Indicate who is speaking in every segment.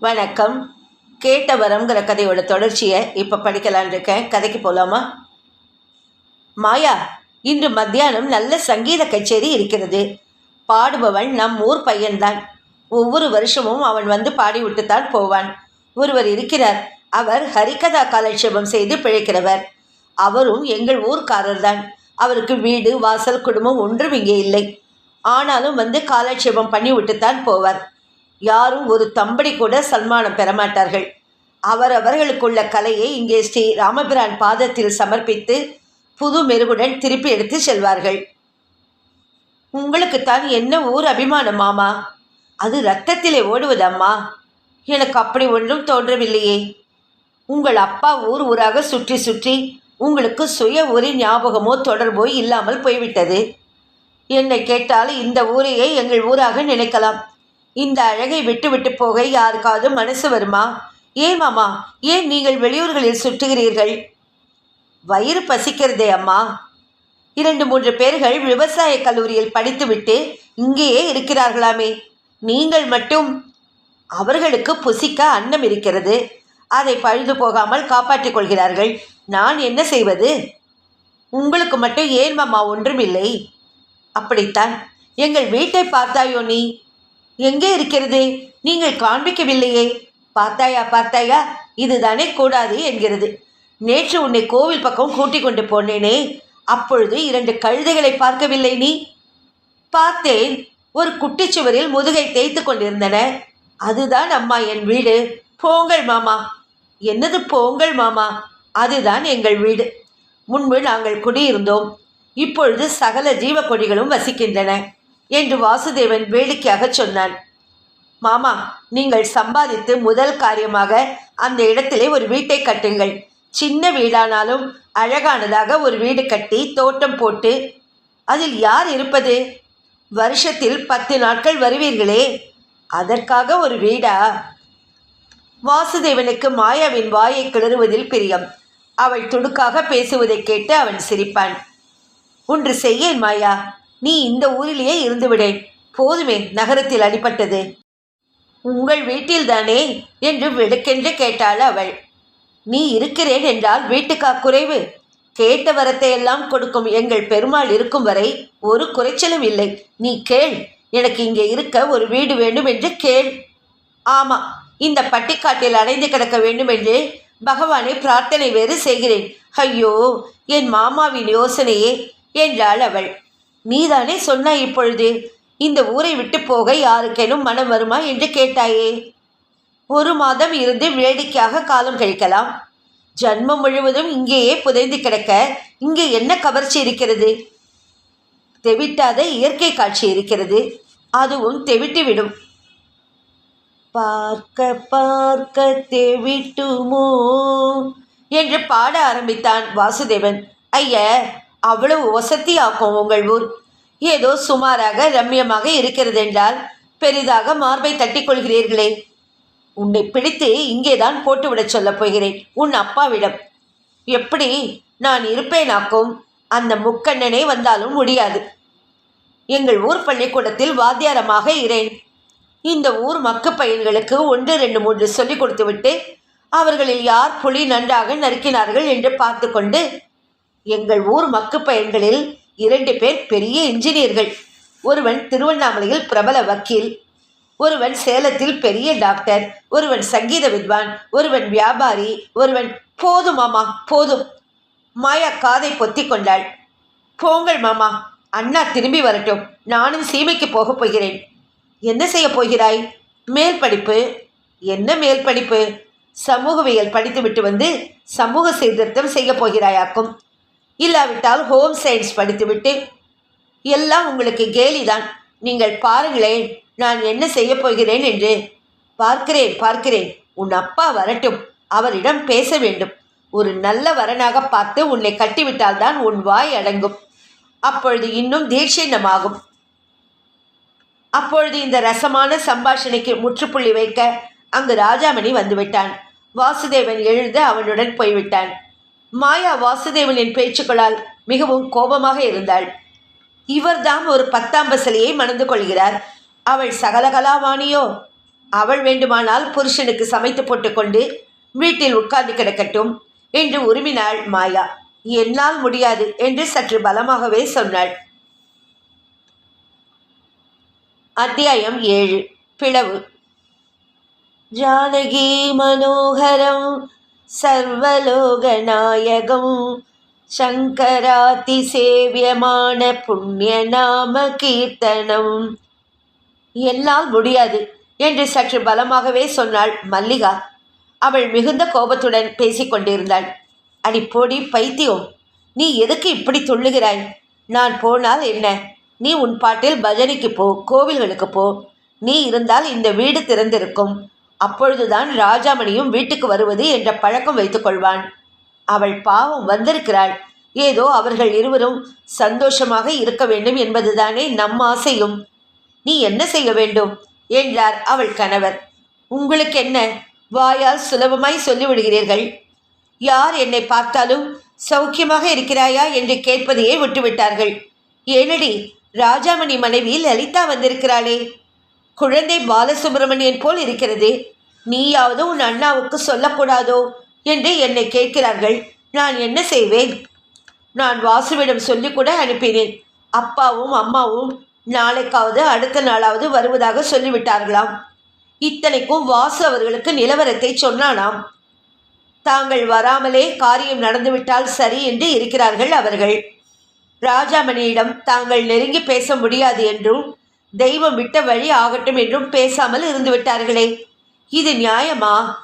Speaker 1: வணக்கம். கேட்ட வரம்ங்கிற கதையோட தொடர்ச்சியை இப்போ படிக்கலான் இருக்கேன். கதைக்கு போகலாமா மாயா இன்று மத்தியானம் நல்ல சங்கீத கச்சேரி இருக்கிறது. பாடுபவன் நம் ஊர் பையன்தான். ஒவ்வொரு வருஷமும் அவன் வந்து பாடிவிட்டுத்தான் போவான். ஒருவர் இருக்கிறார். அவர் ஹரிகதா காலட்சேபம் செய்து பிழைக்கிறவர். அவரும் எங்கள் ஊர்க்காரர்தான். அவருக்கு வீடு வாசல் குடும்பம் ஒன்றும் இங்கே இல்லை. ஆனாலும் வந்து காலட்சேபம் பண்ணிவிட்டுத்தான் போவார். யாரும் ஒரு தம்படி கூட சன்மானம் பெறமாட்டார்கள். அவரவர்களுக்குள்ள கலையை இங்கே ஸ்ரீ ராமபிரான் பாதத்தில் சமர்ப்பித்து புது மெருகுடன் திருப்பி எடுத்து செல்வார்கள். உங்களுக்குத்தான் என்ன ஊர் அபிமானம் மாமா? அது ரத்தத்திலே ஓடுவதம்மா எனக்கு அப்படி ஒன்றும் தோன்றவில்லையே. உங்கள் அப்பா ஊர் ஊராக சுற்றி சுற்றி உங்களுக்கு சுய ஊரின் ஞாபகமோ தொடர்போ இல்லாமல் போய்விட்டது. என்னை கேட்டால் இந்த ஊரையே எங்கள் ஊராக நினைக்கலாம். இந்த அழகை விட்டுவிட்டு போக யாருக்காவது மனசு வருமா? ஏன் மாமா ஏன் நீங்கள் வெளியூர்களில் சுற்றுகிறீர்கள்? வயிறு பசிக்கிறதே அம்மா. இரண்டு மூன்று பேர்கள் விவசாய கல்லூரியில் படித்துவிட்டு இங்கேயே இருக்கிறார்களாமே. நீங்கள் மட்டும் அவர்களுக்கு புசிக்க அன்னம் இருக்கிறது. அதை பழுது போகாமல் காப்பாற்றிக் கொள்கிறார்கள். நான் என்ன செய்வது? உங்களுக்கு மட்டும் ஏன் மாமா ஒன்றுமில்லை? அப்படித்தான். எங்கள் வீட்டை பார்த்தாயோ நீ? எங்கே இருக்கிறது? நீங்கள் காண்பிக்கவில்லையே. பார்த்தாயா பார்த்தாயா இதுதானே கூடாது என்கிறது. நேற்று உன்னை கோவில் பக்கம் கூட்டிக் கொண்டு போனேனே. அப்பொழுது இரண்டு கழுதைகளை பார்க்கவில்லை நீ? பார்த்தேன். ஒரு குட்டிச்சுவரில் முதுகை தேய்த்து கொண்டிருந்தன. அதுதான் அம்மா என் வீடு. போங்கள் மாமா. என்னது போங்கள் மாமா? அதுதான் எங்கள் வீடு. முன்பு நாங்கள் குடியிருந்தோம். இப்பொழுது சகல ஜீவ கொடிகளும் வசிக்கின்றன. என்று வாசுதேவன் வேடிக்கையாக சொன்னான். மாமா நீங்கள் சம்பாதித்து முதல் காரியமாக அந்த இடத்திலே ஒரு வீட்டை கட்டுங்கள். சின்ன வீடானாலும் அழகானதாக ஒரு வீடு கட்டி தோட்டம் போட்டு அதில் யார் இருப்பது? வருஷத்தில் பத்து நாட்கள் வருவீர்களே அதற்காக ஒரு வீடா? வாசுதேவனுக்கு மாயாவின் வாயை கிளறுவதில் பிரியம். அவள் துடுக்காக பேசுவதைக் கேட்டு அவன் சிரிப்பான். ஒன்று செய்யேன் மாயா. நீ இந்த ஊரிலேயே இருந்துவிடு போதுமே நகரத்தில் அடிபட்டது. உங்கள் வீட்டில்தானே? என்று வெடுக்கென்று கேட்டாள் அவள். நீ இருக்கிறேன் என்றால் வீட்டுக்கா குறைவு? கேட்ட வரத்தை எல்லாம் கொடுக்கும் எங்கள் பெருமாள் இருக்கும் வரை ஒரு குறைச்சலும் இல்லை. நீ கேள் எனக்கு இங்கே இருக்க ஒரு வீடு வேண்டும் என்று கேள். ஆமாம் இந்த பட்டிக்காட்டில் அடைந்து கிடக்க வேண்டும் என்று பகவானை பிரார்த்தனை வேறு செய்கிறேன். ஐயோ என் மாமாவின் யோசனையே என்றாள் அவள். நீதானே சொன்னாய் இப்பொழுது? இந்த ஊரை விட்டு போக யாருக்கேனும் மனம் வருமா என்று கேட்டாயே. ஒரு மாதம் இருந்து வேடிக்கையாக காலம் கழிக்கலாம். ஜன்மம் முழுவதும் இங்கேயே புதைந்து கிடக்க இங்கே என்ன கவர்ச்சி இருக்கிறது? தெவிட்டாத இயற்கை காட்சி இருக்கிறது. அதுவும் தெவிட்டு விடும். பார்க்க பார்க்க தெவிட்டுமோ? என்று பாட ஆரம்பித்தான் வாசுதேவன். ஐய அவ்வளவு வசதியாக்கும் உங்கள் ஊர். ஏதோ சுமாராக ரம்யமாக இருக்கிறது என்றால் பெரிதாக மார்பை தட்டிக் கொள்கிறீர்களே. உன்னை பிடித்து இங்கேதான் போட்டுவிடச் சொல்லப் போகிறேன் உன் அப்பாவிடம். எப்படி நான் இருப்பேனாக்கும் அந்த முக்கண்ணனே வந்தாலும் முடியாது. எங்கள் ஊர் பள்ளிக்கூடத்தில் வாத்தியாரமாக இரேன் இந்த ஊர் மக்கு பையன்களுக்கு ஒன்று ரெண்டு மூன்று சொல்லிக் கொடுத்துவிட்டு அவர்களில் யார் புலி நன்றாக நறுக்கினார்கள் என்று பார்த்து கொண்டு எங்கள் ஊர் மக்கு பையன்களில் இரண்டு பேர் பெரிய இன்ஜினியர்கள். ஒருவன் திருவண்ணாமலையில் பிரபல வக்கீல் ஒருவன் சேலத்தில் பெரிய டாக்டர் ஒருவன் சங்கீத வித்வான் ஒருவன் வியாபாரி ஒருவன் போதும் மாமா போதும். மாயா காதை பொத்தி கொண்டாள். போங்கள் மாமா அண்ணா திரும்பி வரட்டும். நானும் சீமைக்கு போகப் போகிறேன். என்ன செய்ய போகிறாய்? மேல் படிப்பு. என்ன மேல் படிப்பு? சமூகவியல் படித்துவிட்டு வந்து சமூக சீர்திருத்தம் செய்ய போகிறாயாக்கும். இல்லாவிட்டால் ஹோம் சயின்ஸ் படித்துவிட்டு எல்லாம் உங்களுக்கு கேலிதான். நீங்கள் பாருங்களேன் நான் என்ன செய்ய போகிறேன் என்று. பார்க்கிறேன் பார்க்கிறேன். உன் அப்பா வரட்டும் அவரிடம் பேச வேண்டும். ஒரு நல்ல வரனாக பார்த்து உன்னை கட்டிவிட்டால்தான் உன் வாய் அடங்கும். அப்பொழுது இன்னும் தீட்சணமாகும் அப்பொழுது இந்த ரசமான சம்பாஷணைக்கு முற்றுப்புள்ளி வைக்க அங்கு ராஜாமணி வந்துவிட்டான். வாசுதேவன் எழுந்து அவனுடன் போய்விட்டான். மாயா வாசுதேவனின் பேச்சுக்களால் மிகவும் கோபமாக இருந்தாள். இவர்தான் ஒரு பத்தாம் சிலையை மணந்து கொள்கிறார். அவள் சகலகலாவாணியோ? அவள் வேண்டுமானால் புருஷனுக்கு சமைத்து போட்டுக்கொண்டு வீட்டில் உட்கார்ந்து கிடக்கட்டும் என்று உருமினாள் மாயா. என்னால் முடியாது என்று சற்று பலமாகவே சொன்னாள். அத்தியாயம் ஏழு. பிளவு. ஜானகி மனோகரம் சர்வலோகநாயகம். சங்கராதி சேவியமான புண்ணிய நாம கீர்த்தனம். என்னால் முடியாது என்று சற்று பலமாகவே சொன்னாள் மல்லிகா. அவள் மிகுந்த கோபத்துடன் பேசிக்கொண்டிருந்தாள் அடி போடி பைத்தியம்! நீ எதுக்கு இப்படி துள்ளுகிறாய்? நான் போனால் என்ன? நீ உன் பாட்டில் பஜனைக்கு போ கோவில்களுக்கு போ. நீ இருந்தால் இந்த வீடு திறந்திருக்கும். அப்பொழுதுதான் ராஜாமணியும் வீட்டுக்கு வருவது என்ற பழக்கம் வைத்துக்கொள்வான் அவள் பாவம் வந்திருக்கிறாள். ஏதோ அவர்கள் இருவரும் சந்தோஷமாக இருக்க வேண்டும் என்பதுதானே நம் ஆசையும் நீ என்ன செய்ய வேண்டும்? என்றார் அவள் கணவர். உங்களுக்கு என்ன வாயால் சுலபமாய் சொல்லிவிடுகிறீர்கள். யார் என்னை பார்த்தாலும் சௌக்கியமாக இருக்கிறாயா என்று கேட்பதையே விட்டுவிட்டார்கள். ஏனடி ராஜாமணி மனைவி லலிதா வந்திருக்கிறாளே. குழந்தை பாலசுப்பிரமணியன் போல் இருக்கிறது. நீயாவது உன் அண்ணாவுக்கு சொல்லக்கூடாதோ? என்று என்னை கேட்கிறார்கள். நான் என்ன செய்வேன்? நான் வாசுவிடம் சொல்லி கூட அனுப்பினேன். அப்பாவும் அம்மாவும் நாளைக்காவது அடுத்த நாளாவது வருவதாக சொல்லிவிட்டார்களாம். இத்தனைக்கும் வாசு அவர்களுக்கு நிலவரத்தை சொன்னானாம். தாங்கள் வராமலே காரியம் நடந்துவிட்டால் சரி என்று இருக்கிறார்கள் அவர்கள். ராஜாமணியிடம் தாங்கள் நெருங்கி பேச முடியாது என்றும் தெய்வம் விட்ட வழி ஆகட்டும் என்றும் பேசாமல் இருந்துவிட்டார்களே. இது நியாயமா?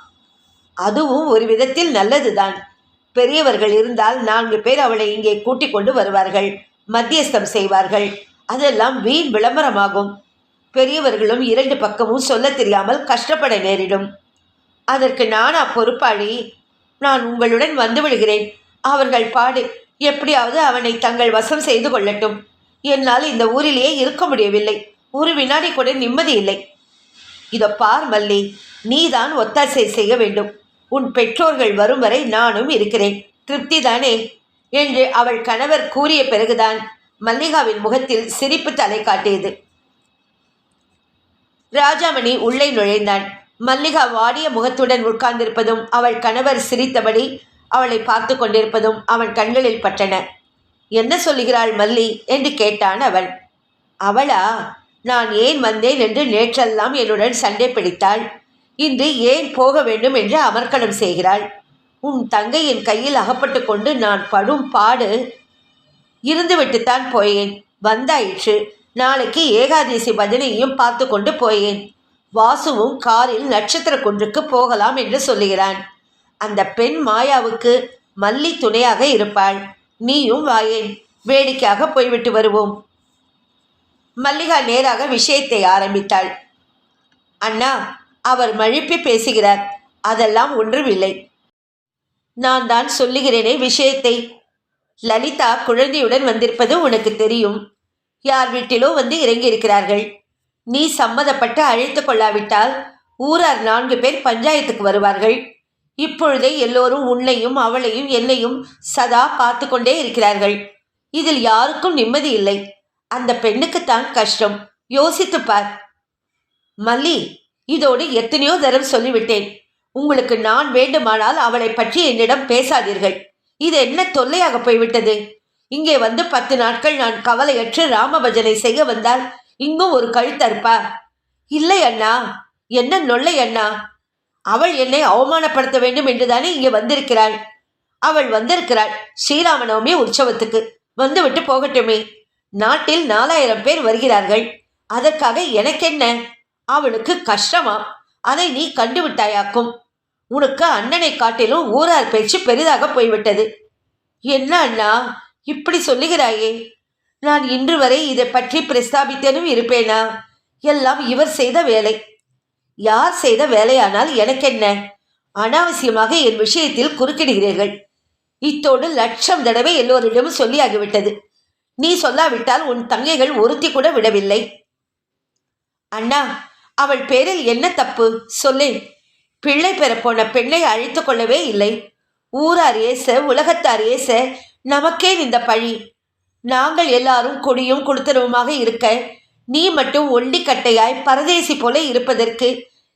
Speaker 1: அதுவும் ஒரு விதத்தில் நல்லதுதான். பெரியவர்கள் இருந்தால் நான்கு பேர் அவளை இங்கே கூட்டிக் கொண்டு வருவார்கள் மத்தியஸ்தம் செய்வார்கள். அதெல்லாம் வீண் விளம்பரமாகும். பெரியவர்களும் இரண்டு பக்கமும் சொல்ல தெரியாமல் கஷ்டப்பட நேரிடும். அதற்கு நானா பொறுப்பாளி? நான் உங்களுடன் வந்து விடுகிறேன். அவர்கள் பாடு எப்படியாவது அவனை தங்கள் வசம் செய்து கொள்ளட்டும். என்னால் இந்த ஊரிலேயே இருக்க முடியவில்லை. ஒரு வினாடி கூட நிம்மதி இல்லை. இதோ பார் மல்லி நீதான் ஒத்தாசை செய்ய வேண்டும். உன் பெற்றோர்கள் வரும் வரை நானும் இருக்கிறேன். திருப்தி தானே என்று அவள் கணவர் கூறிய பிறகுதான் மல்லிகாவின் முகத்தில் சிரிப்பு தலை காட்டியது. ராஜாமணி உள்ளே நுழைந்தான். மல்லிகா வாடிய முகத்துடன் உட்கார்ந்திருப்பதும் அவள் கணவர் சிரித்தபடி அவளை பார்த்து கொண்டிருப்பதும் அவன் கண்களில் பட்டன. என்ன சொல்லுகிறாள் மல்லி? என்று கேட்டான் அவன் அவளா? நான் ஏன் வந்தேன்? என்று நேற்றெல்லாம் என்னுடன் சண்டை பிடித்தாள். இன்று ஏன் போக வேண்டும் என்று அமர்க்கணம் செய்கிறாள். உன் தங்கையின் கையில் அகப்பட்டு கொண்டு நான் படும் பாடு இருந்துவிட்டுத்தான் போயேன். வந்தாயிற்று. நாளைக்கு ஏகாதசி பஜனையும் பார்த்து கொண்டு போயேன். வாசுவும் காரில் நட்சத்திர குன்றுக்கு போகலாம் என்று சொல்லுகிறான். அந்த பெண் மாயாவுக்கு மல்லி துணையாக இருப்பாள். நீயும் வாயேன். வேடிக்கையாக போய்விட்டு வருவோம். மல்லிகா நேராக விஷயத்தை ஆரம்பித்தாள். அண்ணா அவர் மழுப்பி பேசுகிறார். அதெல்லாம் ஒன்றுமில்லை. நான் தான் சொல்லுகிறேனே விஷயத்தை. லலிதா குழந்தையுடன் வந்திருப்பது உனக்கு தெரியும். யார் வீட்டிலோ வந்து இறங்கியிருக்கிறார்கள். நீ சம்மதப்பட்டு அழைத்து கொள்ளாவிட்டால் ஊரார் நான்கு பேர் பஞ்சாயத்துக்கு வருவார்கள். இப்பொழுதே எல்லோரும் உன்னையும் அவளையும் என்னையும் சதா பார்த்து கொண்டே இருக்கிறார்கள். இதில் யாருக்கும் நிம்மதி இல்லை. அந்த பெண்ணுக்குத்தான் கஷ்டம். யோசித்துப் பார். மல்லி இதோடு எத்தனையோ தரம் சொல்லிவிட்டேன். உங்களுக்கு நான் வேண்டுமானால் அவளை பற்றி என்னிடம் பேசாதீர்கள். இது என்ன தொல்லையாக போய்விட்டது? இங்கே வந்து பத்து நாட்கள் நான் கவலையற்று ராமபஜனை செய்ய வந்தால் இங்கும் ஒரு கழுத்தறுப்பா இல்லை அண்ணா. என்ன நொல்லை அண்ணா? அவள் என்னை அவமானப்படுத்த வேண்டும் என்றுதானே இங்கே வந்திருக்கிறாள். அவள் வந்திருக்கிறாள் ஸ்ரீராமநவமி உற்சவத்துக்கு. வந்துவிட்டு போகட்டுமே. நாட்டில் நாலாயிரம் பேர் வருகிறார்கள். அதற்காக எனக்கென்ன? அவளுக்கு கஷ்டமா? அதை நீ கண்டுவிட்டாயாக்கும். உனக்கு அண்ணனை காட்டிலும் ஊரார் பேச்சு பெரிதாக போய்விட்டது. என்ன அண்ணா இப்படி சொல்லுகிறாயே? நான் இன்று வரை இதை பற்றி பிரஸ்தாபித்தனும் இருப்பேனா? எல்லாம் இவர் செய்த வேலை. யார் செய்த வேலையானால் எனக்கென்ன? அனாவசியமாக என் விஷயத்தில் குறுக்கிடுகிறீர்கள். இத்தோடு லட்சம் தடவை எல்லோரிடமும் சொல்லியாகிவிட்டது. நீ சொல்லாவிட்டால் உன் தங்கைகள் ஒருத்தி கூட விடவில்லை. அண்ணா அவள் பேரில் என்ன தப்பு? சொல்லேன் பிள்ளை பெறப்போன பெண்ணை அழித்து கொள்ளவே இல்லை. ஊரார் ஏச உலகத்தார் ஏச நமக்கே இந்த பழி. நாங்கள் எல்லாரும் குடியும் கொடுத்தனவுமாக இருக்க நீ மட்டும் ஒண்டிக்கட்டையாய் பரதேசி போல இருப்பதற்கு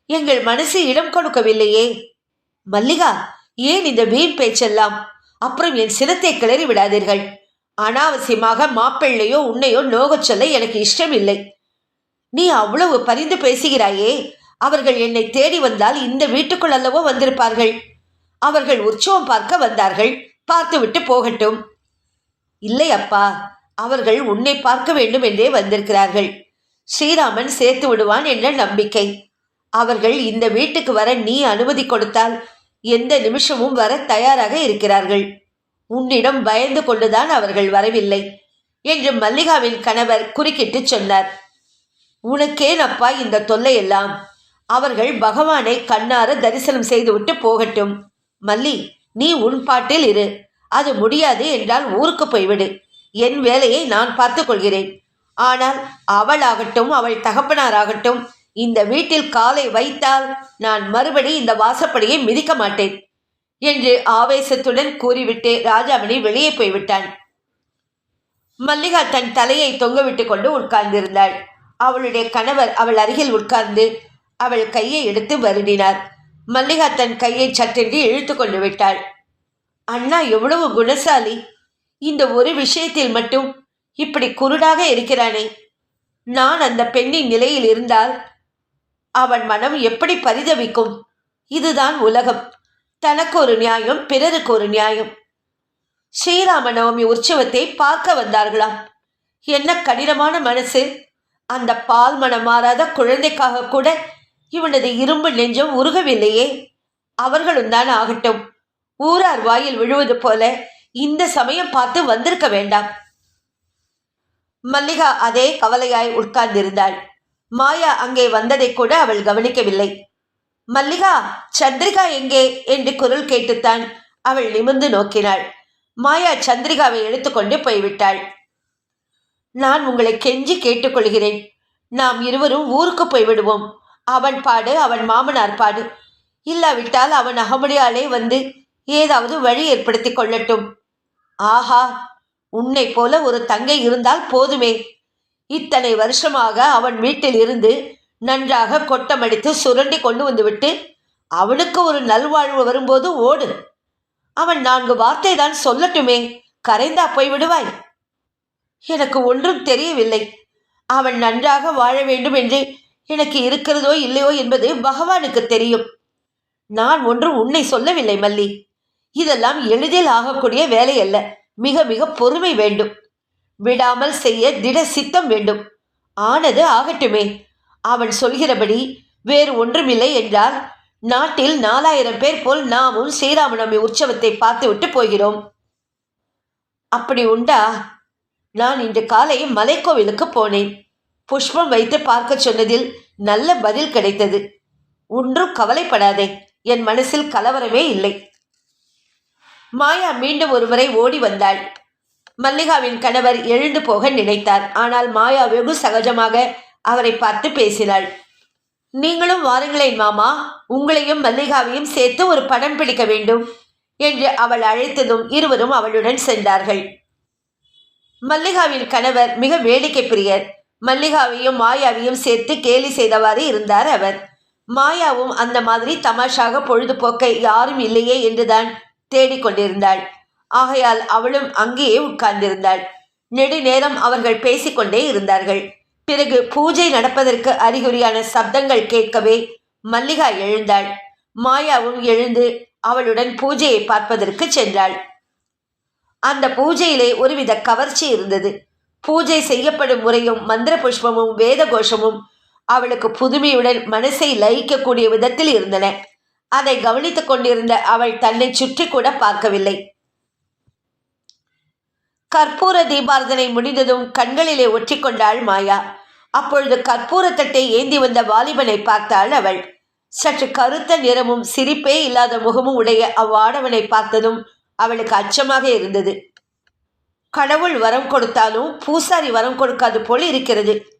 Speaker 1: எங்கள் மனசு இடம் கொடுக்கவில்லையே. மல்லிகா ஏன் இந்த வீண் பேச்செல்லாம்? அப்புறம் என் சினத்தை கிளறி விடாதீர்கள். அனாவசியமாக மாப்பிள்ளையோ உன்னையோ நோகச் சொல்ல எனக்கு இஷ்டமில்லை. நீ அவ்வளவு பரிந்து பேசுகிறாயே? அவர்கள் என்னை தேடி வந்தால் இந்த வீட்டுக்குள் அல்லவோ வந்திருப்பார்கள். அவர்கள் உற்சவம் பார்க்க வந்தார்கள். பார்த்துவிட்டு போகட்டும். இல்லை அப்பா அவர்கள் உன்னை பார்க்க வேண்டும் என்றே வந்திருக்கிறார்கள். ஸ்ரீராமன் சேர்த்து விடுவான் என்ற நம்பிக்கை. அவர்கள் இந்த வீட்டுக்கு வர நீ அனுமதி கொடுத்தால் எந்த நிமிஷமும் வர தயாராக இருக்கிறார்கள். உன்னிடம் பயந்து கொண்டுதான் அவர்கள் வரவில்லை என்று மல்லிகாவின் கணவர் குறுக்கிட்டு சொன்னார். உனக்கேன் அப்பா இந்த தொல்லையெல்லாம்? அவர்கள் பகவானை கண்ணார தரிசனம் செய்துவிட்டு போகட்டும். மல்லி நீ உன் பாட்டில் இரு. அது முடியாது என்றால் ஊருக்கு போய்விடு. என் வேலையை நான் பார்த்து கொள்கிறேன் ஆனால் அவளாகட்டும் அவள் தகப்பனாராகட்டும் இந்த வீட்டில் காலை வைத்தால் நான் மறுபடி இந்த வாசப்படியை மிதிக்க மாட்டேன் என்று ஆவேசத்துடன் கூறிவிட்டு ராஜாமணி வெளியே போய்விட்டான். மல்லிகா தன் தலையை தொங்கவிட்டு கொண்டு உட்கார்ந்திருந்தாள். அவளுடைய கணவர் அவள் அருகில் உட்கார்ந்து அவள் கையை எடுத்து வருடினார் மல்லிகா தன் கையை சட்டென்று இழுத்து கொண்டு விட்டாள். அண்ணா எவ்வளவு குணசாலி. இந்த ஒரு விஷயத்தில் மட்டும் இப்படி குருடாக இருக்கிறானே. நான் அந்த பெண்ணின் நிலையில் இருந்தால் அவன் மனம் எப்படி பரிதவிக்கும்? இதுதான் உலகம். தனக்கு ஒரு நியாயம் பிறருக்கு ஒரு நியாயம். ஸ்ரீராம நவமி உற்சவத்தை பார்க்க வந்தார்களாம். என்ன கடினமான மனசு. அந்த பால் மனம் மாறாத குழந்தைக்காக கூட இவனது இரும்பு நெஞ்சம் உருகவில்லையே. அவர்களும் தான் ஆகட்டும். ஊரார் வாயில் விழுவது போல இந்த சமயம் பார்த்து வந்திருக்க வேண்டாம். மல்லிகா அதே கவலையாய் உட்கார்ந்திருந்தாள். மாயா அங்கே வந்ததை கூட அவள் கவனிக்கவில்லை. மல்லிகா சந்திரிகா எங்கே? என்று குரல் கேட்டுத்தான் அவள் நிமிர்ந்து நோக்கினாள். மாயா சந்திரிகாவை எடுத்துக்கொண்டு போய்விட்டாள். நான் உங்களை கெஞ்சி கேட்டுக்கொள்கிறேன். நாம் இருவரும் ஊருக்கு போய்விடுவோம். அவன் பாடு அவன் மாமனார் பாடு. இல்லாவிட்டால் அவன் அகமுடியாலே வந்து ஏதாவது வழி ஏற்படுத்தி கொள்ளட்டும். ஆஹா உன்னை போல ஒரு தங்கை இருந்தால் போதுமே. இத்தனை வருஷமாக அவன் வீட்டில் இருந்து நன்றாக கொட்டமடித்து சுரண்டி கொண்டு வந்துவிட்டு அவனுக்கு ஒரு நல்வாழ்வு வரும்போது ஓடு. அவன் நான்கு வார்த்தை தான் சொல்லட்டுமே. கரைந்தா போய் விடுவாய் எனக்கு ஒன்றும் தெரியவில்லை. அவன் நன்றாக வாழ வேண்டும் என்று எனக்கு இருக்கிறதோ இல்லையோ என்பது பகவானுக்கு தெரியும். நான் ஒன்றும் உன்னை சொல்லவில்லை மல்லி. இதெல்லாம் எளிதில் ஆகக்கூடிய வேலை அல்ல மிக மிக பொறுமை வேண்டும். விடாமல் செய்ய திட சித்தம் வேண்டும். ஆனது ஆகட்டுமே. அவன் சொல்கிறபடி வேறு ஒன்றுமில்லை என்றால் நாட்டில் நாலாயிரம் பேர் போல் நாமும் ஸ்ரீராமநவமி உற்சவத்தை பார்த்துவிட்டு போகிறோம். அப்படி உண்டா? நான் இன்று காலை மலைக்கோவிலுக்கு போனேன். புஷ்பம் வைத்து பார்க்க சொன்னதில் நல்ல பதில் கிடைத்தது. ஒன்றும் கவலைப்படாதே என் மனசில் கலவரமே இல்லை. மாயா மீண்டும் ஒருமுறை ஓடி வந்தாள். மல்லிகாவின் கணவர் எழுந்து போக நினைத்தார். ஆனால் மாயா வெகு சகஜமாக அவரை பார்த்து பேசினாள். நீங்களும் வாருங்களேன் மாமா உங்களையும் மல்லிகாவையும் சேர்த்து ஒரு படம் பிடிக்க வேண்டும் என்று அவள் அழைத்ததும் இருவரும் அவளுடன் சென்றார்கள். மல்லிகாவின் கணவர் மிக வேடிக்கை பிரியர் மல்லிகாவையும் மாயாவையும் சேர்த்து கேலி செய்தவாறு இருந்தார் அவர். மாயாவும் அந்த மாதிரி தமாஷாக பொழுதுபோக்க யாரும் இல்லையே என்றுதான் தேடிக்கொண்டிருந்தாள் ஆகையால் அவளும் அங்கேயே உட்கார்ந்திருந்தாள். நெடுநேரம் அவர்கள் பேசிக்கொண்டே இருந்தார்கள். பிறகு பூஜை நடப்பதற்கு அறிகுறியான சப்தங்கள் கேட்கவே மல்லிகா எழுந்தாள். மாயாவும் எழுந்து அவளுடன் பூஜையை பார்ப்பதற்கு சென்றாள். அந்த பூஜையிலே ஒருவித கவர்ச்சி இருந்தது பூஜை செய்யப்படும் முறையும் மந்திர புஷ்பமும் வேத கோஷமும் அவளுக்கு புதுமையுடன் மனசை லயிக்கக்கூடிய விதத்தில் இருந்தன அதை கவனித்துக் கொண்டிருந்த அவள் தன்னை சுற்றி கூட பார்க்கவில்லை கற்பூர தீபார்த்தனை முடிந்ததும் கண்களிலே ஒற்றிக்கொண்டாள் மாயா அப்பொழுது கற்பூரத்தட்டை ஏந்தி வந்த வாலிபனை பார்த்தாள் அவள் சற்று கருத்த நிறமும் சிரிப்பே இல்லாத முகமும் உடைய அவ்வாடவனை பார்த்ததும் அவளுக்கு அச்சமாக இருந்தது. கடவுள் வரம் கொடுத்தாலும் பூசாரி வரம் கொடுக்காது போல் இருக்கிறது.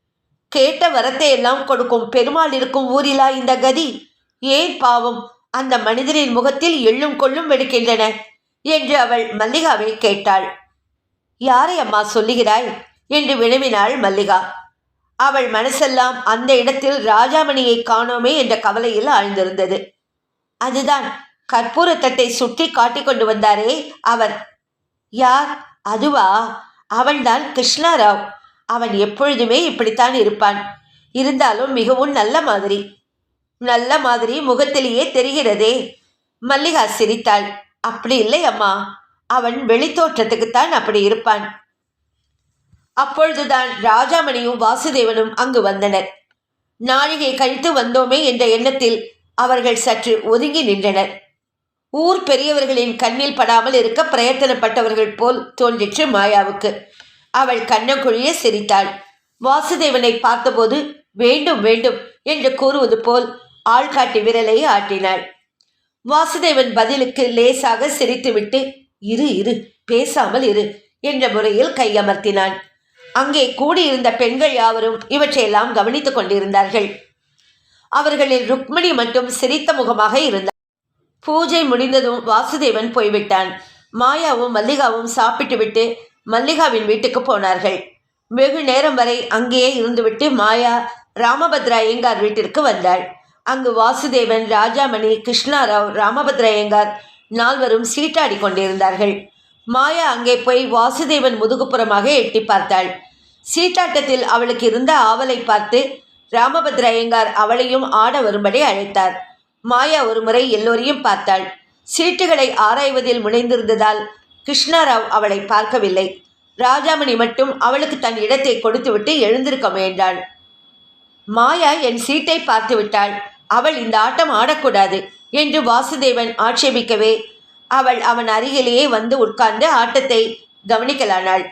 Speaker 1: கேட்ட வரத்தை எல்லாம் கொடுக்கும் பெருமாள் இருக்கும் ஊரிலா இந்த கதி? ஏன் பாவம்? அந்த மனிதனின் முகத்தில் எள்ளும் கொள்ளும் வெடிக்கின்றன என்று அவள் மல்லிகாவை கேட்டாள். யாரை அம்மா சொல்லுகிறாய்? என்று வினவினாள் மல்லிகா. அவள் மனசெல்லாம் அந்த இடத்தில் ராஜாமணியை காணோமே என்ற கவலையில் ஆழ்ந்திருந்தது. அதுதான் கற்பூரத்தட்டை சுற்றி காட்டிக்கொண்டு வந்தாரே அவர். யார்? அதுவா? அவன்தான் கிருஷ்ணாராவ். அவன் எப்பொழுதுமே இப்படித்தான் இருப்பான். இருந்தாலும் மிகவும் நல்ல மாதிரி. நல்ல மாதிரி முகத்திலேயே தெரிகிறதே. மல்லிகா சிரித்தாள். அப்படி இல்லை அம்மா. அவன் வெளித்தோற்றத்துக்குத்தான் அப்படி இருப்பான். அப்பொழுதுதான் ராஜாமணியும் வாசுதேவனும் அங்கு வந்தனர். நாழிகை கழித்து வந்தோமே என்ற எண்ணத்தில் அவர்கள் சற்று ஒதுங்கி நின்றனர். ஊர் பெரியவர்களின் கண்ணில் படாமல் இருக்க பிரயத்தனப்பட்டவர்கள் போல் தோன்றிற்று மாயாவுக்கு. அவள் கண்ணங்குழிய சிரித்தாள். வாசுதேவனை பார்த்தபோது வேண்டும் வேண்டும் என்று கூறுவது போல் ஆள்காட்டி விரலை ஆட்டினாள். வாசுதேவன் பதிலுக்கு லேசாக சிரித்துவிட்டு இரு இரு பேசாமல் இரு என்ற முறையில் கையமர்த்தினான் அங்கே கூடியிருந்த பெண்கள் யாவரும் இவற்றையெல்லாம் கவனித்துக் கொண்டிருந்தார்கள். அவர்களில் ருக்மிணி மட்டும் சிரித்த முகமாக இருந்தார். பூஜை முடிந்ததும் வாசுதேவன் போய்விட்டான். மாயாவும் மல்லிகாவும் சாப்பிட்டுவிட்டு மல்லிகாவின் வீட்டுக்கு போனார்கள். வெகு நேரம் வரை அங்கேயே இருந்துவிட்டு மாயா ராமபத்ரா ஐயங்கார் வீட்டிற்கு வந்தாள். அங்கு வாசுதேவன் ராஜாமணி கிருஷ்ணாராவ் ராமபத்ரா ஐயங்கார் நால்வரும் சீட்டாடி கொண்டிருந்தார்கள். மாயா அங்கே போய் வாசுதேவன் முதுகுப்புறமாக எட்டி பார்த்தாள். சீட்டாட்டத்தில் அவளுக்கு இருந்த ஆவலை பார்த்து ராமபத்ர ஐயங்கார் அவளையும் ஆட வரும்படி அழைத்தார். மாயா ஒரு முறை எல்லோரையும் பார்த்தாள். சீட்டுகளை ஆராய்வதில் முனைந்திருந்ததால் கிருஷ்ணாராவ் அவளை பார்க்கவில்லை. ராஜாமணி மட்டும் அவளுக்கு தன் இடத்தை கொடுத்துவிட்டு எழுந்திருக்க முயன்றாள். மாயா என் சீட்டை பார்த்து விட்டாள். அவள் இந்த ஆட்டம் ஆடக்கூடாது என்று வாசுதேவன் ஆட்சேபிக்கவே அவள் அவன் அருகிலேயே வந்து உட்கார்ந்து ஆட்டத்தை கவனிக்கலானாள்.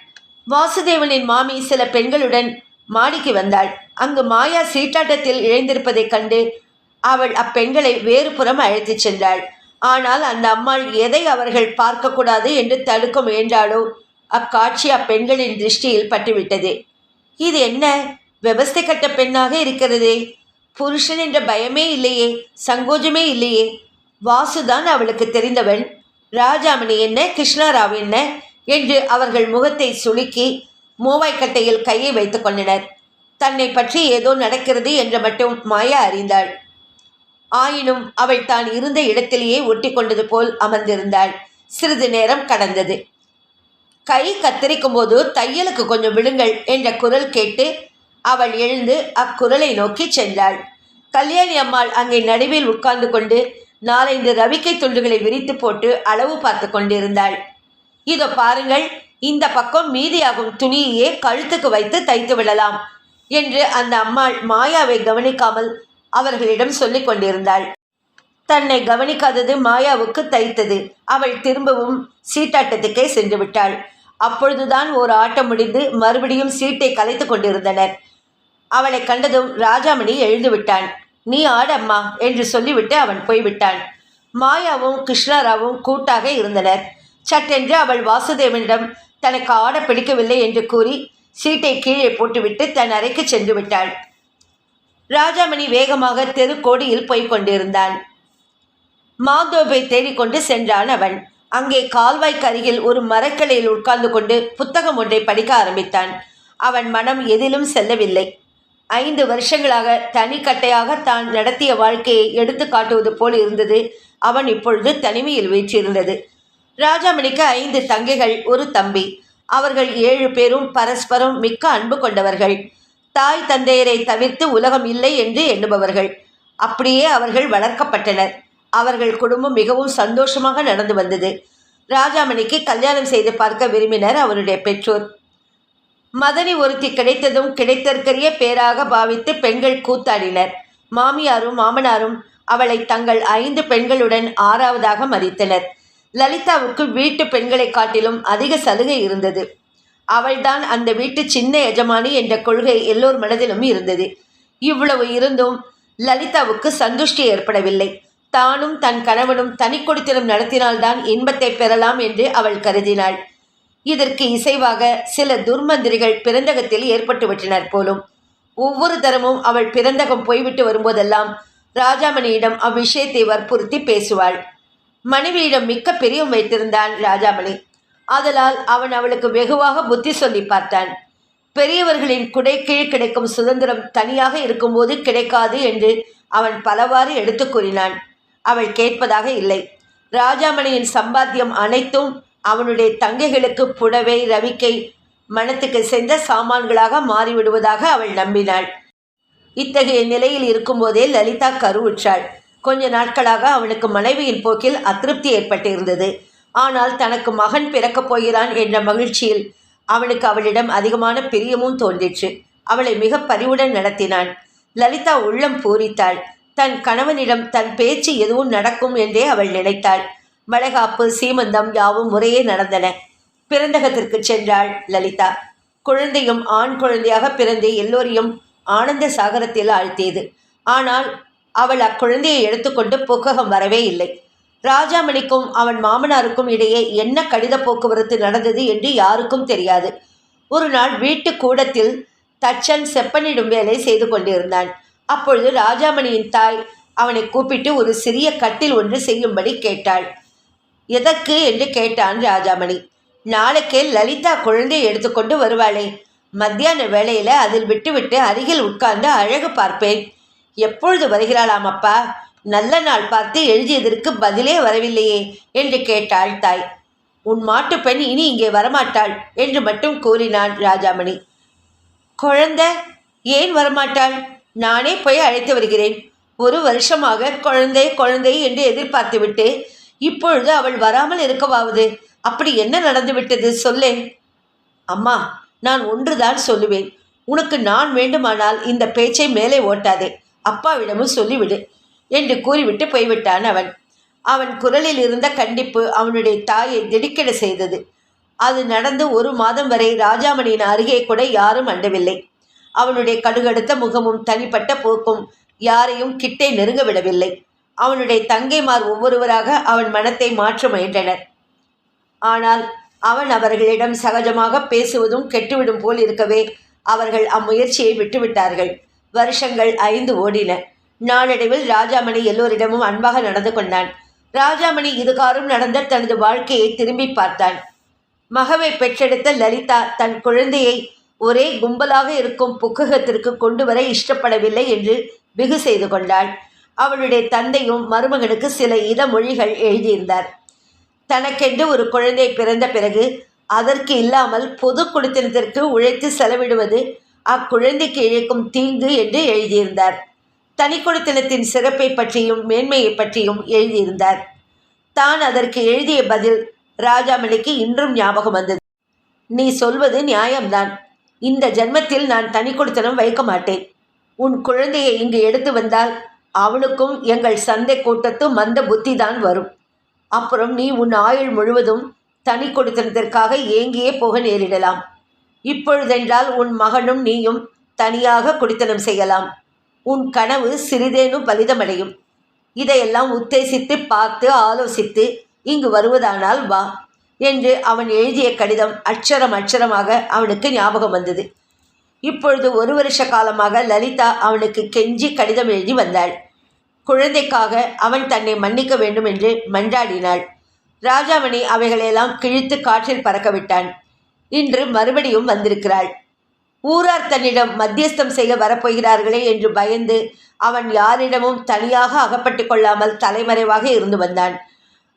Speaker 1: வாசுதேவனின் மாமி சில பெண்களுடன் மாடிக்கு வந்தாள். அங்கு மாயா சீட்டாட்டத்தில் இழைந்திருப்பதைக் கண்டு அவள் அப்பெண்களை வேறு புறம் அழைத்துச் சென்றாள். ஆனால் அந்த அம்மாள் எதை அவர்கள் பார்க்கக்கூடாது என்று தடுக்க முயன்றாலோ அக்காட்சி அப்பெண்களின் திருஷ்டியில் பட்டுவிட்டது. இது என்ன? விவஸ்தை கட்ட பெண்ணாக இருக்கிறதே. புருஷன் என்ற பயமே இல்லையே சங்கோஜமே இல்லையே. வாசுதான் அவளுக்கு தெரிந்தவன். ராஜாமணி என்ன கிருஷ்ணாராவ் என்ன? என்று அவர்கள் முகத்தை சுளுக்கி மூவாய்க்கட்டையில் கையை வைத்துக் கொண்டனர். தன்னை பற்றி ஏதோ நடக்கிறது என்று மட்டும் மாயா அறிந்தாள். ஆயினும் அவள் தான் இருந்த இடத்திலேயே ஒட்டி கொண்டது போல் அமர்ந்திருந்தாள். சிறிது நேரம் கடந்தது. கை கத்தரிக்கும் போது தையலுக்கு கொஞ்சம் விடுங்கள் என்ற குரல் கேட்டு அவள் எழுந்து அக்குரலை நோக்கி சென்றாள். கல்யாணி அம்மாள் அங்கே நடுவில் உட்கார்ந்து கொண்டு நாலைந்து ரவிக்கை துண்டுகளை விரித்து போட்டு அளவு பார்த்து கொண்டிருந்தாள். இதோ பாருங்கள் இந்த பக்கம் மீதியாகும் துணியையே கழுத்துக்கு வைத்து தைத்து விடலாம் என்று அந்த அம்மாள் மாயாவை கவனிக்காமல் அவர்களிடம் சொல்லிக் கொண்டிருந்தாள். தன்னை கவனிக்காதது மாயாவுக்கு தைத்தது. அவள் திரும்பவும் சீட்டாட்டத்துக்கே சென்று விட்டாள். அப்பொழுதுதான் ஒரு ஆட்டம் முடிந்து மறுபடியும் சீட்டை கலைத்து கொண்டிருந்தனர். அவளை கண்டதும் ராஜாமணி எழுந்து விட்டான். நீ ஆடம்மா என்று சொல்லிவிட்டு அவன் போய்விட்டான். மாயாவும் கிருஷ்ணாராவும் கூட்டாக இருந்தனர். சட்டென்று அவள் வாசுதேவனிடம் தனக்கு ஆட பிடிக்கவில்லை என்று கூறி சீட்டை கீழே போட்டுவிட்டு தன் அறைக்கு சென்று விட்டாள். ராஜாமணி வேகமாக தெருக்கோடியில் போய்க் கொண்டிருந்தான். மாதோபை தேடிக்கொண்டு சென்றான் அவன். அங்கே கால்வாய்க்கு அருகில் ஒரு மரக்கிளையில் உட்கார்ந்து கொண்டு புத்தகம் ஒன்றை படிக்க ஆரம்பித்தான். அவன் மனம் எதிலும் செல்லவில்லை. ஐந்து வருஷங்களாக தனிக்கட்டையாக தான் நடத்திய வாழ்க்கையை எடுத்து காட்டுவது போல் இருந்தது. அவன் இப்பொழுது தனிமையில் வீற்றிருந்தது. ராஜாமணிக்கு ஐந்து தங்கைகள் ஒரு தம்பி. அவர்கள் ஏழு பேரும் பரஸ்பரம் மிக்க அன்பு கொண்டவர்கள். தாய் தந்தையரை தவிர்த்து உலகம் இல்லை என்று எண்ணுபவர்கள். அப்படியே அவர்கள் வளர்க்கப்பட்டனர். அவர்கள் குடும்பம் மிகவும் சந்தோஷமாக நடந்து வந்தது. ராஜாமணிக்கு கல்யாணம் செய்து பார்க்க விரும்பினர் அவருடைய பெற்றோர். மதனி ஒருத்தி கிடைத்ததும் கிடைத்தற்கரிய பேராக பாவித்து பெண்கள் கூத்தாடினர். மாமியாரும் மாமனாரும் அவளை தங்கள் ஐந்து பெண்களுடன் ஆறாவதாக மதித்தனர். லலிதாவுக்கு வீட்டு பெண்களை காட்டிலும் அதிக சலுகை இருந்தது. அவள்தான் அந்த வீட்டு சின்ன எஜமானி என்ற கொள்கை எல்லோர் மனதிலும் இருந்தது. இவ்வளவு இருந்தும் லலிதாவுக்கு சந்துஷ்டி ஏற்படவில்லை. தானும் தன் கணவனும் தனி கொடுத்தினம் நடத்தினால்தான் இன்பத்தை பெறலாம் என்று அவள் கருதினாள். இதற்கு இசைவாக சில துர்மந்திரிகள் பிறந்தகத்தில் ஏற்பட்டுவிட்டனர் போலும். ஒவ்வொரு தரமும் அவள் பிறந்தகம் போய்விட்டு வரும்போதெல்லாம் ராஜாமணியிடம் அவ்விஷயத்தை வற்புறுத்தி பேசுவாள். மனைவியிடம் மிக்க பிரியம் வைத்திருந்தான் ராஜாமணி. ஆதலால் அவன் அவளுக்கு வெகுவாக புத்தி சொல்லி பார்த்தான். பெரியவர்களின் குடை கீழ் கிடைக்கும் சுதந்திரம் தனியாக இருக்கும்போது கிடைக்காது என்று அவன் பலவாறு எடுத்து கூறினான். அவள் கேட்பதாக இல்லை. ராஜாமணியின் சம்பாத்தியம் அனைத்தும் அவனுடைய தங்கைகளுக்கு புடவை ரவிக்கை மனத்துக்கு சென்ற சாமான்களாக மாறிவிடுவதாக அவள் நம்பினாள். இத்தகைய நிலையில் இருக்கும்போதே லலிதா கருவுற்றாள். கொஞ்ச நாட்களாக அவனுக்கு மனைவியின் போக்கில் அதிருப்தி ஏற்பட்டிருந்தது. ஆனால் தனக்கு மகன் பிறக்கப் போகிறான் என்ற மகிழ்ச்சியில் அவனுக்கு அவளிடம் அதிகமான பிரியமும் தோன்றிற்று. அவளை மிக பரிவுடன் நடத்தினான். லலிதா உள்ளம் பூரித்தாள். தன் கணவனிடம் தன் பேச்சு எதுவும் நடக்கும் என்றே அவள் நினைத்தாள். வளைகாப்பு சீமந்தம் யாவும் முறையே நடந்தன. பிறந்தகத்திற்கு சென்றாள் லலிதா. குழந்தையும் ஆண் குழந்தையாக பிறந்து எல்லோரையும் ஆனந்த சாகரத்தில் ஆழ்த்தியது. ஆனால் அவள் அக்குழந்தையை எடுத்துக்கொண்டு புக்ககம் வரவே இல்லை. ராஜாமணிக்கும் அவன் மாமனாருக்கும் இடையே என்ன கடித போக்குவரத்து நடந்தது என்று யாருக்கும் தெரியாது. ஒரு நாள் வீட்டு கூடத்தில் தச்சன் செப்பனிடும் வேலை செய்து கொண்டிருந்தான். அப்பொழுது ராஜாமணியின் தாய் அவனை கூப்பிட்டு ஒரு சிறிய கட்டில் ஒன்று செய்யும்படி கேட்டாள். எதற்கு? என்று கேட்டான் ராஜாமணி. நாளைக்கே லலிதா குழந்தையை எடுத்துக்கொண்டு வருவாளே. மத்தியான வேளையில் அதில் விட்டுவிட்டு அருகில் உட்கார்ந்து அழகு பார்ப்பேன். எப்பொழுது வருகிறாளாம் அப்பா? நல்ல நாள் பார்த்து எழுதியதற்கு பதிலே வரவில்லையே என்று கேட்டாள் தாய். உன் மாட்டு பெண் இனி இங்கே வரமாட்டாள் என்று மட்டும் கூறினான் ராஜாமணி. குழந்தை ஏன் வரமாட்டாள்? நானே போய் அழைத்து வருகிறேன். ஒரு வருஷமாக குழந்தை குழந்தை என்று எதிர்பார்த்துவிட்டு இப்பொழுது அவள் வராமல் இருக்கவாவது அப்படி என்ன நடந்துவிட்டது சொல்லேன். அம்மா நான் ஒன்றுதான் சொல்லுவேன். உனக்கு நான் வேண்டுமானால் இந்த பேச்சை மேலே ஓட்டாதே. அப்பாவிடமும் சொல்லிவிடு. என்று கூறிவிட்டு போய்விட்டான் அவன். அவன் குரலில் இருந்த கண்டிப்பு அவனுடைய தாயை திடுக்கிட செய்தது. அது நடந்து ஒரு மாதம் வரை ராஜாமணியின் அருகே கூட யாரும் அண்டவில்லை. அவனுடைய கடுகடுத்த முகமும் தனிப்பட்ட போக்கும் யாரையும் கிட்டே நெருங்க விடவில்லை அவனுடைய தங்கைமார் ஒவ்வொருவராக அவன் மனத்தை மாற்ற முயன்றனர். ஆனால் அவன் அவர்களிடம் சகஜமாக பேசுவதும் கெட்டுவிடும் போல் இருக்கவே அவர்கள் அம்முயற்சியை விட்டுவிட்டார்கள். வருஷங்கள் ஐந்து ஓடின. நாளடைவில் ராஜாமணி எல்லோரிடமும் அன்பாக நடந்து கொண்டான். ராஜாமணி இதுகாரும் நடந்த தனது வாழ்க்கையை திரும்பி பார்த்தான். மகவை பெற்றெடுத்த லலிதா தன் குழந்தையை ஒரே கும்பலாக இருக்கும் புக்ககத்திற்கு கொண்டு வர இஷ்டப்படவில்லை என்று வெகு செய்து கொண்டாள். அவளுடைய தந்தையும் மருமகனுக்கு சில இத மொழிகள் எழுதியிருந்தார். தனக்கென்று ஒரு குழந்தை பிறந்த பிறகு அதற்கு இல்லாமல் பொது குடித்தனத்திற்கு உழைத்து செலவிடுவது அக்குழந்தைக்கு இழைக்கும் தீங்கு என்று எழுதியிருந்தார். தனி சிறப்பை பற்றியும் மேன்மையை பற்றியும் எழுதியிருந்தார். தான் அதற்கு எழுதிய பதில் ராஜாமணிக்கு இன்றும் ஞாபகம் வந்தது. நீ சொல்வது நியாயம்தான். இந்த ஜென்மத்தில் நான் தனி கொடுத்தனம் வைக்க மாட்டேன். உன் குழந்தையை இங்கு எடுத்து வந்தால் அவனுக்கும் எங்கள் சந்தை கூட்டத்து மந்த புத்தி தான் வரும். அப்புறம் நீ உன் ஆயுள் முழுவதும் தனி கொடுத்தனத்திற்காக ஏங்கியே போக நேரிடலாம். இப்பொழுதென்றால் உன் மகனும் நீயும் தனியாக குடித்தனம் செய்யலாம். உன் கனவு சிறிதேனும் பலிதமடையும். இதையெல்லாம் உத்தேசித்து பார்த்து ஆலோசித்து இங்கு வருவதானால் வா என்று அவன் எழுதிய கடிதம் அட்சரம் அட்சரமாக அவனுக்கு ஞாபகம் வந்தது. இப்பொழுது ஒரு வருஷ காலமாக லலிதா அவனுக்கு கெஞ்சி கடிதம் எழுதி வந்தாள். குழந்தைக்காக அவன் தன்னை மன்னிக்க வேண்டும் என்று மன்றாடினாள். ராஜாமணி அவைகளையெல்லாம் கிழித்து காற்றில் பறக்க விட்டான். இன்று மறுபடியும் வந்திருக்கிறாள். ஊரார் தன்னிடம் மத்தியஸ்தம் செய்ய வரப்போகிறார்களே என்று பயந்து அவன் யாரிடமும் தனியாக அகப்பட்டு கொள்ளாமல் தலைமறைவாக இருந்து வந்தான்.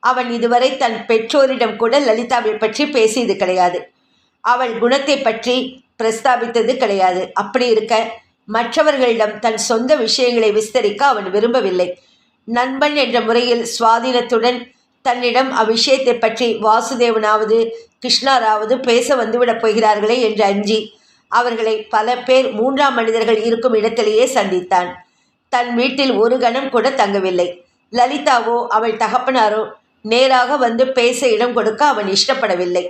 Speaker 1: அவன் இதுவரை தன் பெற்றோரிடம் கூட லலிதாவை பற்றி பேசியது கிடையாது. அவள் குணத்தை பற்றி பிரஸ்தாபித்தது கிடையாது. அப்படி இருக்க மற்றவர்களிடம் தன் சொந்த விஷயங்களை விஸ்தரிக்க அவன் விரும்பவில்லை. நண்பன் என்ற முறையில் சுவாதீனத்துடன் தன்னிடம் அவ்விஷயத்தை பற்றி வாசுதேவனாவது கிருஷ்ணாராவது பேச வந்துவிடப் போகிறார்களே என்று அஞ்சி அவர்களை பல பேர் மூன்றாம் மனிதர்கள் இருக்கும் இடத்திலேயே சந்தித்தான். தன் வீட்டில் ஒரு கணம் கூட தங்கவில்லை. லலிதாவோ அவள் தகப்பனாரோ நேராக வந்து பேச இடம் கொடுக்க அவன் இஷ்டப்படவில்லை.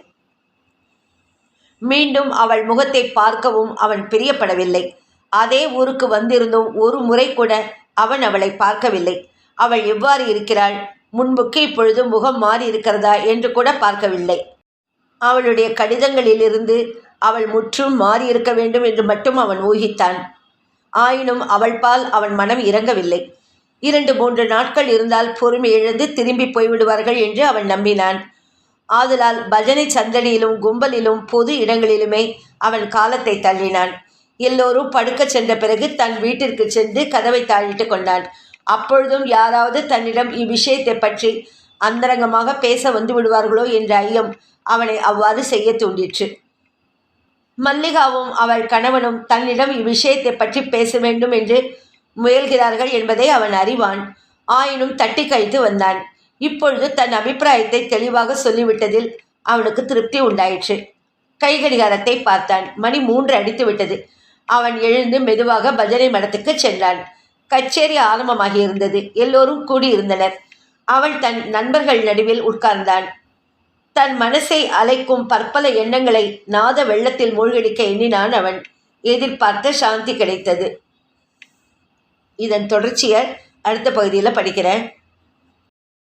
Speaker 1: மீண்டும் அவள் முகத்தை பார்க்கவும் அவன் பிரியப்படவில்லை. அதே ஊருக்கு வந்திருந்தும் ஒரு முறை கூட அவன் அவளை பார்க்கவில்லை. அவள் எவ்வாறு இருக்கிறாள்? முன்புக்கு இப்பொழுது முகம் மாறி இருக்கிறதா என்று கூட பார்க்கவில்லை. அவளுடைய கடிதங்களிலிருந்து அவள் முற்றும் மாறியிருக்க வேண்டும் என்று மட்டும் அவன் ஊகித்தான். ஆயினும் அவள் பால் அவன் மனம் இறங்கவில்லை. இரண்டு மூன்று நாட்கள் இருந்தால் பொறுமை இழந்து திரும்பி போய்விடுவார்கள் என்று அவன் நம்பினான். ஆதலால் பஜனை சந்தடியிலும் கும்பலிலும் பொது இடங்களிலுமே அவன் காலத்தை தள்ளினான். எல்லோரும் படுக்கச் சென்ற பிறகு தன் வீட்டிற்கு சென்று கதவை தாழிட்டு கொண்டான். அப்பொழுதும் யாராவது தன்னிடம் இவ்விஷயத்தை பற்றி அந்தரங்கமாக பேச வந்து விடுவார்களோ என்ற ஐயம் அவனை அவ்வாறு செய்ய தூண்டிற்று. மல்லிகாவும் அவள் கணவனும் தன்னிடம் இவ்விஷயத்தை பற்றி பேச வேண்டும் என்று முயல்கிறார்கள் என்பதை அவன் அறிவான். ஆயினும் தட்டி கழித்து வந்தான். இப்பொழுது தன் அபிப்பிராயத்தை தெளிவாக சொல்லிவிட்டதில் அவனுக்கு திருப்தி உண்டாயிற்று. கைகடிகாரத்தை பார்த்தான். மணி மூன்று அடித்து விட்டது அவன் எழுந்து மெதுவாக பஜனை மடத்துக்கு சென்றான். கச்சேரி ஆரம்பமாகி இருந்தது எல்லோரும் கூடியிருந்தனர். அவள் தன் நண்பர்கள் நடுவில் உட்கார்ந்தான். தன் மனசை அலைக்கும் பற்பல எண்ணங்களை நாத வெள்ளத்தில் மூழ்கடிக்க எண்ணினான் அவன். எதிர்பார்த்த சாந்தி கிடைத்தது. இதன் தொடர்ச்சியை அடுத்த பகுதியில் படிக்கிறேன்.